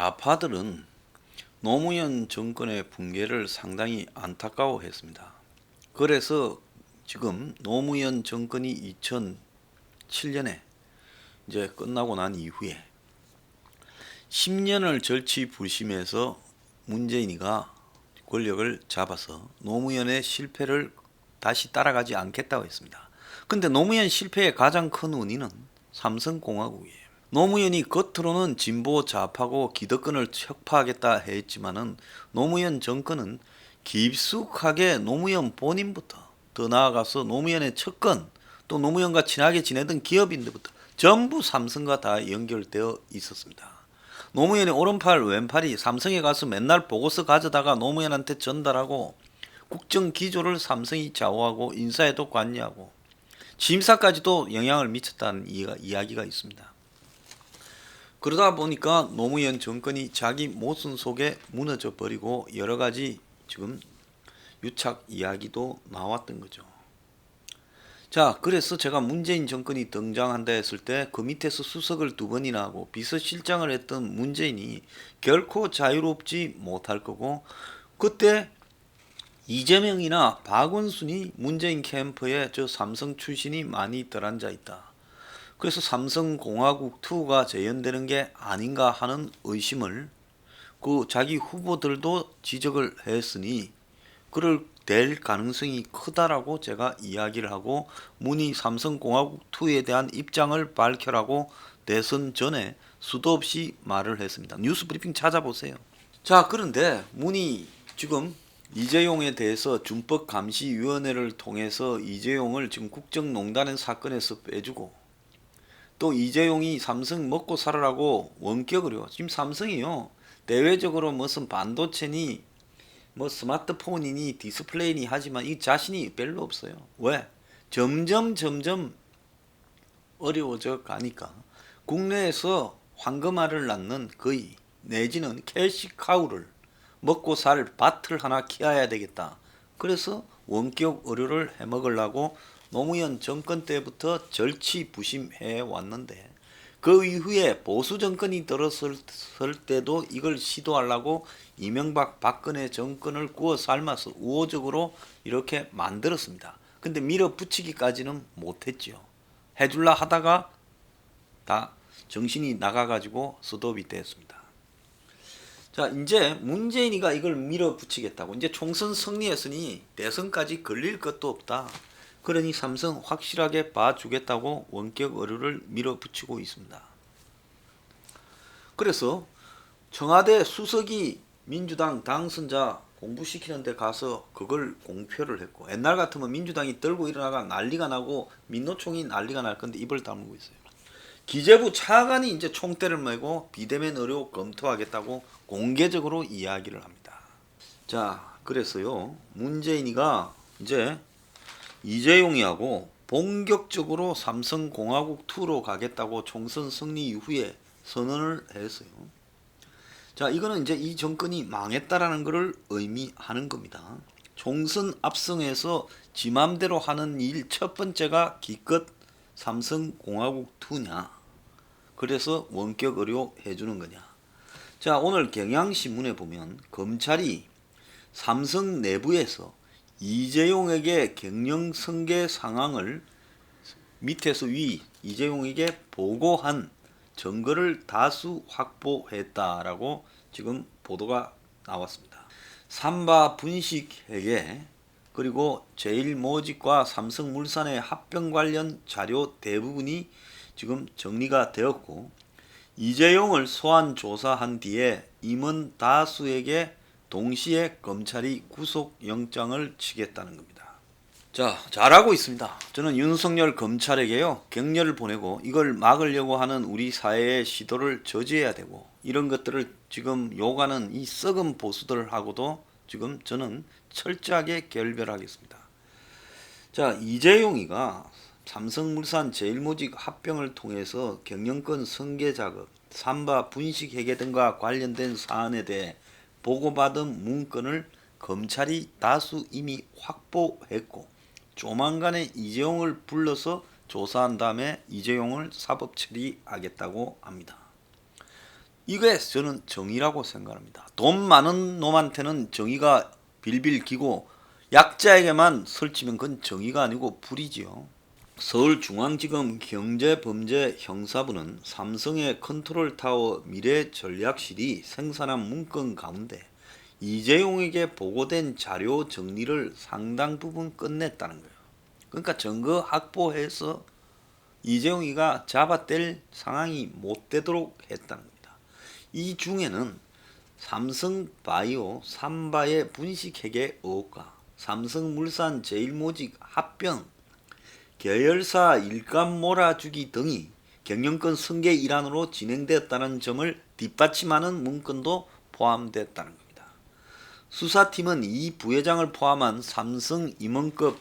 좌파들은 노무현 정권의 붕괴를 상당히 안타까워했습니다. 그래서 지금 노무현 정권이 2007년에 이제 끝나고 난 이후에 10년을 절치부심해서 문재인이가 권력을 잡아서 노무현의 실패를 다시 따라가지 않겠다고 했습니다. 근데 노무현 실패의 가장 큰 원인은 삼성공화국이에요. 노무현이 겉으로는 진보 좌파고 기득권을 척파하겠다 했지만은 노무현 정권은 깊숙하게 노무현 본인부터 더 나아가서 노무현의 측근 또 노무현과 친하게 지내던 기업인들부터 전부 삼성과 다 연결되어 있었습니다. 노무현의 오른팔 왼팔이 삼성에 가서 맨날 보고서 가져다가 노무현한테 전달하고 국정 기조를 삼성이 좌우하고 인사에도 관여하고 심사까지도 영향을 미쳤다는 이야- 이야기가 있습니다. 그러다 보니까 노무현 정권이 자기 모순 속에 무너져 버리고 여러 가지 지금 유착 이야기도 나왔던 거죠. 자, 그래서 제가 문재인 정권이 등장한다 했을 때 그 밑에서 수석을 두 번이나 하고 비서실장을 했던 문재인이 결코 자유롭지 못할 거고 그때 이재명이나 박원순이 문재인 캠프에 저 삼성 출신이 많이 들어앉아 있다. 그래서 삼성공화국 2가 재현되는 게 아닌가 하는 의심을 그 자기 후보들도 지적을 했으니 그럴 될 가능성이 크다라고 제가 이야기를 하고 문희 삼성공화국 2에 대한 입장을 밝혀라고 대선 전에 수도 없이 말을 했습니다. 뉴스 브리핑 찾아보세요. 자, 그런데 문희 지금 이재용에 대해서 준법 감시위원회를 통해서 이재용을 지금 국정농단의 사건에서 빼주고 또 이재용이 삼성 먹고 살아라고 원격으로 지금 삼성이요 대외적으로 무슨 반도체니 뭐 스마트폰이니 디스플레이니 하지만 이 자신이 별로 없어요. 왜? 점점 점점 어려워져 가니까 국내에서 황금알을 낳는 거의 내지는 캐시카우를 먹고 살 밭을 하나 키워야 되겠다. 그래서 원격 의료를 해먹으려고 노무현 정권 때부터 절치부심해 왔는데 그 이후에 보수 정권이 들어설 때도 이걸 시도하려고 이명박 박근혜 정권을 구워 삶아서 우호적으로 이렇게 만들었습니다. 근데 밀어붙이기까지는 못했죠. 해줄라 하다가 다 정신이 나가가지고 스톱이 됐습니다. 자 이제 문재인이가 이걸 밀어붙이겠다고 이제 총선 승리했으니 대선까지 걸릴 것도 없다. 그러니 삼성 확실하게 봐주겠다고 원격 의료를 밀어붙이고 있습니다. 그래서 청와대 수석이 민주당 당선자 공부시키는 데 가서 그걸 공표를 했고 옛날 같으면 민주당이 떨고 일어나가 난리가 나고 민노총이 난리가 날 건데 입을 다물고 있어요. 기재부 차관이 이제 총대를 메고 비대면 의료 검토하겠다고 공개적으로 이야기를 합니다. 자, 그래서요. 문재인이가 이제 이재용이하고 본격적으로 삼성공화국 2로 가겠다고 총선 승리 이후에 선언을 했어요. 자, 이거는 이제 이 정권이 망했다라는 것을 의미하는 겁니다. 총선 압승에서 지 맘대로 하는 일 첫 번째가 기껏 삼성공화국 2냐. 그래서 원격 의료 해주는 거냐. 자, 오늘 경향신문에 보면 검찰이 삼성 내부에서 이재용에게 경영 승계 상황을 밑에서 위 이재용에게 보고한 증거를 다수 확보했다라고 지금 보도가 나왔습니다. 삼바 분식회계 그리고 제일모직과 삼성물산의 합병 관련 자료 대부분이 지금 정리가 되었고 이재용을 소환 조사한 뒤에 임원 다수에게 동시에 검찰이 구속영장을 치겠다는 겁니다. 자, 잘하고 있습니다. 저는 윤석열 검찰에게요, 격려를 보내고 이걸 막으려고 하는 우리 사회의 시도를 저지해야 되고 이런 것들을 지금 요구하는 이 썩은 보수들하고도 지금 저는 철저하게 결별하겠습니다. 자, 이재용이가 삼성물산 제일모직 합병을 통해서 경영권 승계 작업, 삼바 분식 회계 등과 관련된 사안에 대해 보고받은 문건을 검찰이 다수 이미 확보했고 조만간에 이재용을 불러서 조사한 다음에 이재용을 사법 처리하겠다고 합니다. 이게 저는 정의라고 생각합니다. 돈 많은 놈한테는 정의가 빌빌 기고 약자에게만 설치면 그건 정의가 아니고 불이지요. 서울중앙지검 경제범죄형사부는 삼성의 컨트롤타워 미래전략실이 생산한 문건 가운데 이재용에게 보고된 자료 정리를 상당 부분 끝냈다는 거예요. 그러니까 증거 확보해서 이재용이가 잡아뗄 상황이 못 되도록 했다는 겁니다. 이 중에는 삼성바이오 삼바의 분식회계 의혹과 삼성물산 제일모직 합병 계열사 일감 몰아주기 등이 경영권 승계 일환으로 진행되었다는 점을 뒷받침하는 문건도 포함됐다는 겁니다. 수사팀은 이 부회장을 포함한 삼성 임원급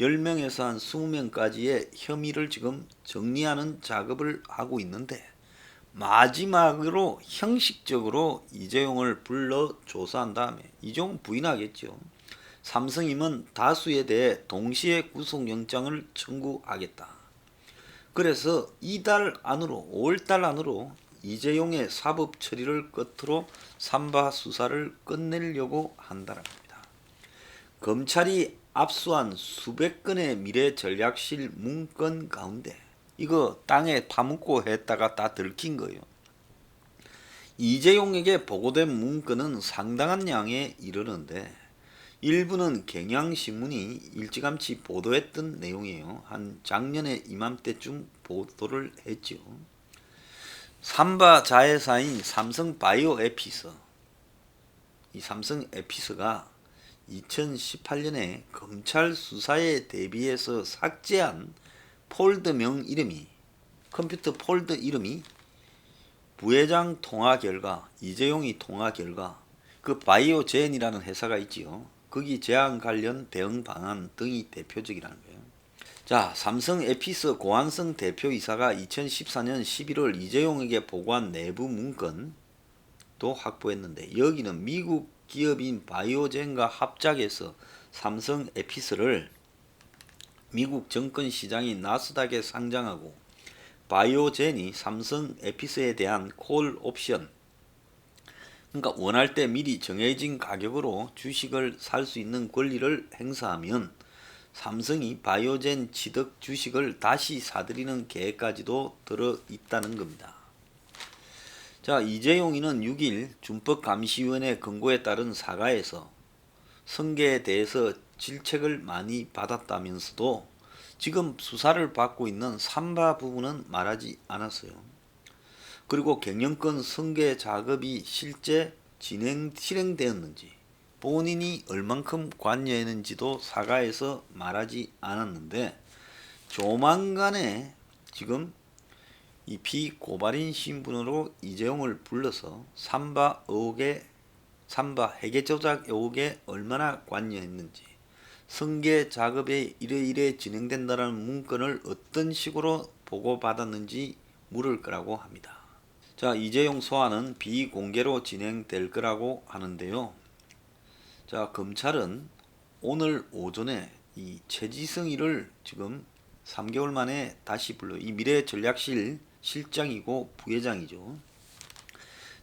10명에서 한 20명까지의 혐의를 지금 정리하는 작업을 하고 있는데 마지막으로 형식적으로 이재용을 불러 조사한 다음에 이재용 부인하겠죠. 삼성임은 다수에 대해 동시에 구속영장을 청구하겠다. 그래서 이달 안으로 5월달 안으로 이재용의 사법 처리를 끝으로 삼바 수사를 끝내려고 한다는 겁니다. 검찰이 압수한 수백 건의 미래 전략실 문건 가운데 이거 땅에 파묻고 했다가 다 들킨 거예요. 이재용에게 보고된 문건은 상당한 양에 이르는데 일부는 경향신문이 일찌감치 보도했던 내용이에요. 한 작년에 이맘때쯤 보도를 했죠. 삼바 자회사인 삼성 바이오 에피스 이 삼성 에피스가 2018년에 검찰 수사에 대비해서 삭제한 폴드명 이름이 컴퓨터 폴드 이름이 부회장 통화 결과 이재용이 통화 결과 그 바이오젠이라는 회사가 있지요. 거기 제한 관련 대응 방안 등이 대표적이라는 거예요. 자, 삼성 에피스 고한성 대표이사가 2014년 11월 이재용에게 보고한 내부 문건도 확보했는데 여기는 미국 기업인 바이오젠과 합작해서 삼성 에피스를 미국 정권 시장인 나스닥에 상장하고 바이오젠이 삼성 에피스에 대한 콜 옵션 그러니까 원할 때 미리 정해진 가격으로 주식을 살 수 있는 권리를 행사하면 삼성이 바이오젠 취득 주식을 다시 사들이는 계획까지도 들어 있다는 겁니다. 자, 이재용이는 6일 준법감시위원회 권고에 따른 사과에서 성계에 대해서 질책을 많이 받았다면서도 지금 수사를 받고 있는 삼바 부분은 말하지 않았어요. 그리고 경영권 승계 작업이 실제 진행 실행되었는지 본인이 얼만큼 관여했는지도 사과에서 말하지 않았는데 조만간에 지금 이 피고발인 신분으로 이재용을 불러서 삼바 의혹에 삼바 회계 조작 의혹에 얼마나 관여했는지 승계 작업에 이래이래 진행된다는 문건을 어떤 식으로 보고받았는지 물을 거라고 합니다. 자, 이재용 소환은 비공개로 진행될 거라고 하는데요. 자, 검찰은 오늘 오전에 이 최지성이를 지금 3개월 만에 다시 불러 이 미래 전략실 실장이고 부회장이죠.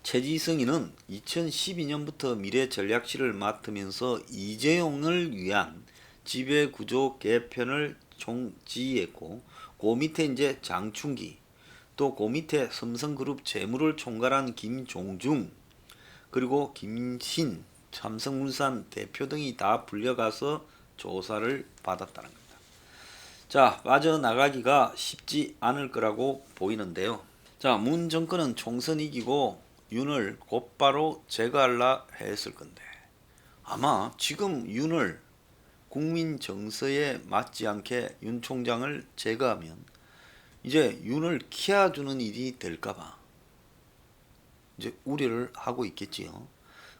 최지성이는 2012년부터 미래 전략실을 맡으면서 이재용을 위한 지배 구조 개편을 총지휘했고 그 밑에 이제 장충기 또 그 밑에 삼성그룹 재무를 총괄한 김종중 그리고 김신 삼성물산 대표 등이 다 불려가서 조사를 받았다는 겁니다. 자 빠져나가기가 쉽지 않을 거라고 보이는데요. 자문 정권은 총선 이기고 윤을 곧바로 제거하려 했을 건데 아마 지금 윤을 국민 정서에 맞지 않게 윤 총장을 제거하면 이제 윤을 키워주는 일이 될까봐 이제 우려를 하고 있겠지요.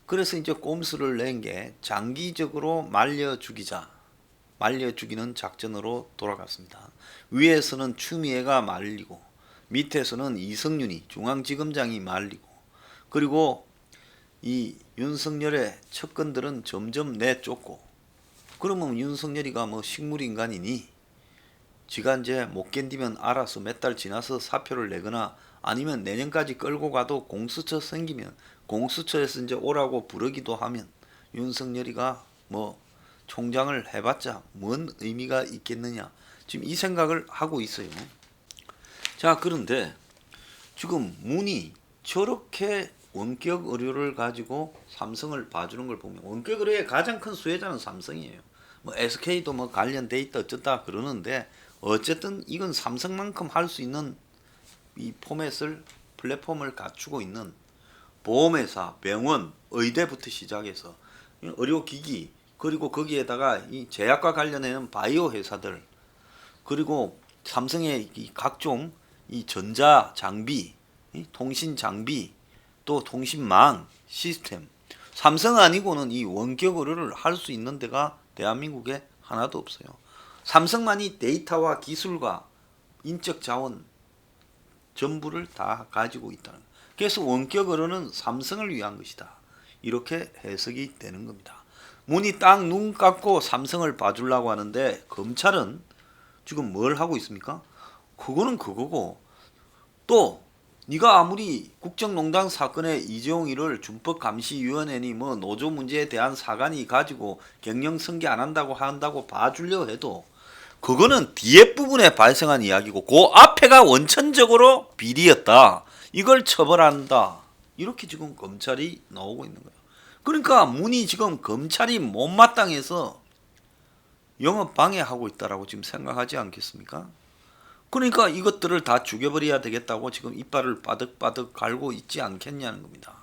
그래서 이제 꼼수를 낸 게 장기적으로 말려 죽이자. 말려 죽이는 작전으로 돌아갔습니다. 위에서는 추미애가 말리고 밑에서는 이성윤이 중앙지검장이 말리고 그리고 이 윤석열의 척근들은 점점 내쫓고 그러면 윤석열이가 뭐 식물인간이니 지가 이제 못 견디면 알아서 몇 달 지나서 사표를 내거나 아니면 내년까지 끌고 가도 공수처 생기면 공수처에서 이제 오라고 부르기도 하면 윤석열이가 뭐 총장을 해봤자 뭔 의미가 있겠느냐 지금 이 생각을 하고 있어요. 자 그런데 지금 문이 저렇게 원격 의료를 가지고 삼성을 봐주는 걸 보면 원격 의료의 가장 큰 수혜자는 삼성이에요. 뭐 SK도 뭐 관련돼 있다 어쩌다 그러는데 어쨌든 이건 삼성만큼 할 수 있는 이 포맷을 플랫폼을 갖추고 있는 보험회사, 병원, 의대부터 시작해서 의료기기 그리고 거기에다가 이 제약과 관련해는 바이오 회사들 그리고 삼성의 이 각종 이 전자 장비, 이 통신 장비, 또 통신망 시스템. 삼성 아니고는 이 원격 의료를 할 수 있는 데가 대한민국에 하나도 없어요. 삼성만이 데이터와 기술과 인적 자원 전부를 다 가지고 있다는 거. 그래서 원격 의료는 삼성을 위한 것이다. 이렇게 해석이 되는 겁니다. 문이 딱 눈 감고 삼성을 봐주려고 하는데 검찰은 지금 뭘 하고 있습니까? 그거는 그거고 또 네가 아무리 국정농단 사건에 이재용이를 준법감시위원회니 뭐 노조 문제에 대한 사관이 가지고 경영 승계 안 한다고 한다고 봐주려 해도 그거는 뒤에 부분에 발생한 이야기고 그 앞에가 원천적으로 비리였다. 이걸 처벌한다. 이렇게 지금 검찰이 나오고 있는 거예요. 그러니까 문이 지금 검찰이 못마땅해서 영업 방해하고 있다라고 지금 생각하지 않겠습니까? 그러니까 이것들을 다 죽여버려야 되겠다고 지금 이빨을 바득바득 갈고 있지 않겠냐는 겁니다.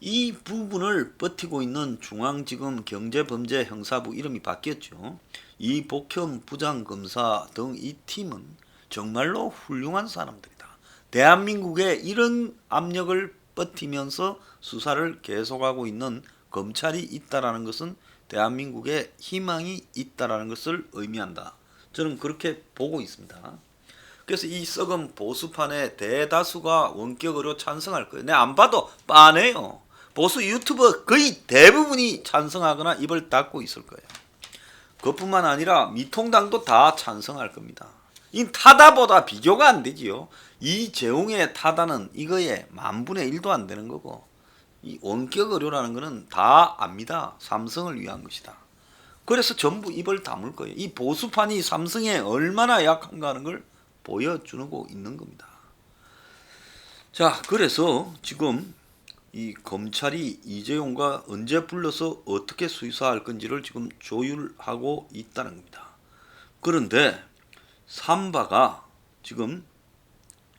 이 부분을 버티고 있는 중앙지검 경제범죄 형사부 이름이 바뀌었죠. 이 복현 부장검사 등 이 팀은 정말로 훌륭한 사람들이다. 대한민국에 이런 압력을 버티면서 수사를 계속하고 있는 검찰이 있다라는 것은 대한민국에 희망이 있다라는 것을 의미한다. 저는 그렇게 보고 있습니다. 그래서 이 썩은 보수판의 대다수가 원격으로 찬성할 거예요. 내가 안 봐도 뻔해요. 보수 유튜버 거의 대부분이 찬성하거나 입을 닫고 있을 거예요. 그뿐만 아니라 미통당도 다 찬성할 겁니다. 이 타다보다 비교가 안 되지요. 이재용의 타다는 이거에 만분의 1도 안 되는 거고 이 원격 의료라는 거는 다 압니다. 삼성을 위한 것이다. 그래서 전부 입을 다물 거예요. 이 보수판이 삼성에 얼마나 약한가 하는 걸 보여주고 있는 겁니다. 자, 그래서 지금 이 검찰이 이재용과 언제 불러서 어떻게 수사할 건지를 지금 조율하고 있다는 겁니다. 그런데 삼바가 지금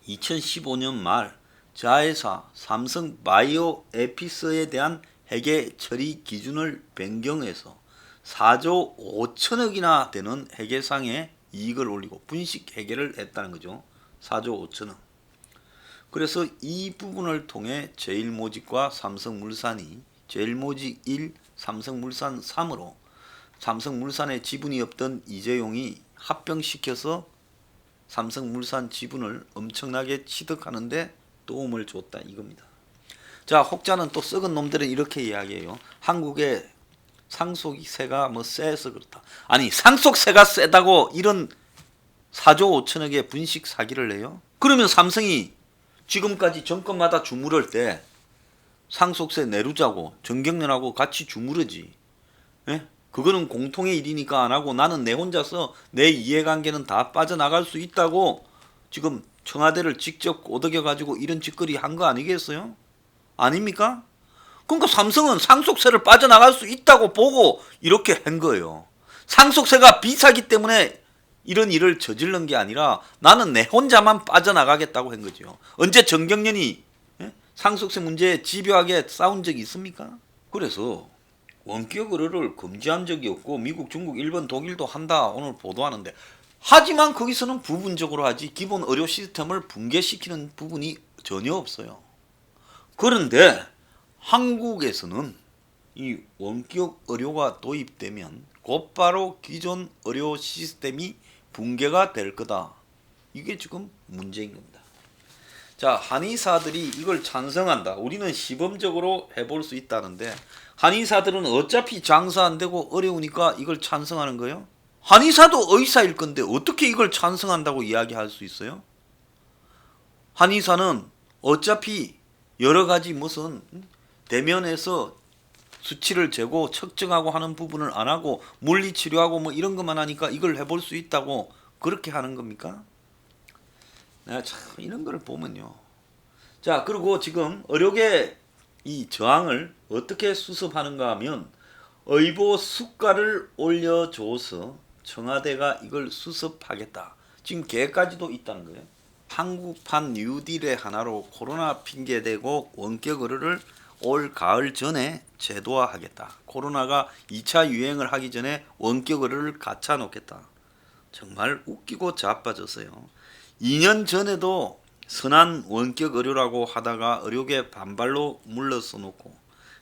2015년 말 자회사 삼성 바이오 에피스에 대한 회계 처리 기준을 변경해서 4조 5천억이나 되는 회계상의 이익을 올리고 분식 회계를 했다는 거죠. 4조 5천억. 그래서 이 부분을 통해 제일모직과 삼성물산이 제일모직 1, 삼성물산 3으로 삼성물산의 지분이 없던 이재용이 합병시켜서 삼성물산 지분을 엄청나게 취득하는데 도움을 줬다 이겁니다. 자, 혹자는 또 썩은 놈들은 이렇게 이야기해요. 한국의 상속세가 뭐 세서 그렇다. 아니, 상속세가 세다고 이런 4조 5천억의 분식 사기를 내요? 그러면 삼성이 지금까지 정권마다 주무를 때 상속세 내루자고 정경련하고 같이 주무르지. 예? 그거는 공통의 일이니까 안 하고 나는 내 혼자서 내 이해관계는 다 빠져나갈 수 있다고 지금 청와대를 직접 꼬드겨 가지고 이런 짓거리 한 거 아니겠어요? 아닙니까? 그러니까 삼성은 상속세를 빠져나갈 수 있다고 보고 이렇게 한 거예요. 상속세가 비싸기 때문에 이런 일을 저지른 게 아니라 나는 내 혼자만 빠져나가겠다고 한 거죠. 언제 정경련이 예? 상속세 문제에 집요하게 싸운 적이 있습니까? 그래서 원격 의료를 금지한 적이 없고 미국, 중국, 일본, 독일도 한다 오늘 보도하는데 하지만 거기서는 부분적으로 하지 기본 의료 시스템을 붕괴시키는 부분이 전혀 없어요. 그런데 한국에서는 이 원격 의료가 도입되면 곧바로 기존 의료 시스템이 붕괴가 될 거다. 이게 지금 문제인 겁니다. 자, 한의사들이 이걸 찬성한다. 우리는 시범적으로 해볼 수 있다는데 한의사들은 어차피 장사 안 되고 어려우니까 이걸 찬성하는 거예요. 한의사도 의사일 건데 어떻게 이걸 찬성한다고 이야기할 수 있어요? 한의사는 어차피 여러 가지 무슨 대면에서 수치를 재고 측정하고 하는 부분을 안 하고 물리 치료하고 뭐 이런 것만 하니까 이걸 해볼 수 있다고 그렇게 하는 겁니까? 내가 참 이런 거를 보면요. 자 그리고 지금 의료계 이 저항을 어떻게 수습하는가 하면 의보 수가를 올려줘서 청와대가 이걸 수습하겠다. 지금 계획까지도 있다는 거예요. 한국판 뉴딜의 하나로 코로나 핑계 대고 원격 의료를 올 가을 전에 제도화하겠다. 코로나가 2차 유행을 하기 전에 원격 의료를 갖춰 놓겠다. 정말 웃기고 자빠졌어요. 2년 전에도 선한 원격 의료라고 하다가 의료계 반발로 물러서 놓고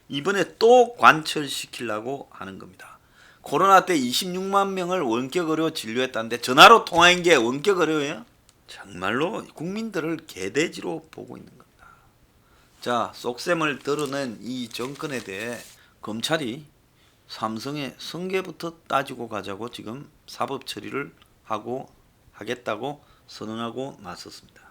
이번에 또 관철시키려고 하는 겁니다. 코로나 때 26만 명을 원격 의료 진료했다는데 전화로 통화한 게 원격 의료예요? 정말로 국민들을 개돼지로 보고 있는 겁니다. 자, 쏙셈을 드러낸 이 정권에 대해 검찰이 삼성의 성계부터 따지고 가자고 지금 사법 처리를 하고 하겠다고 선언하고 나섰습니다.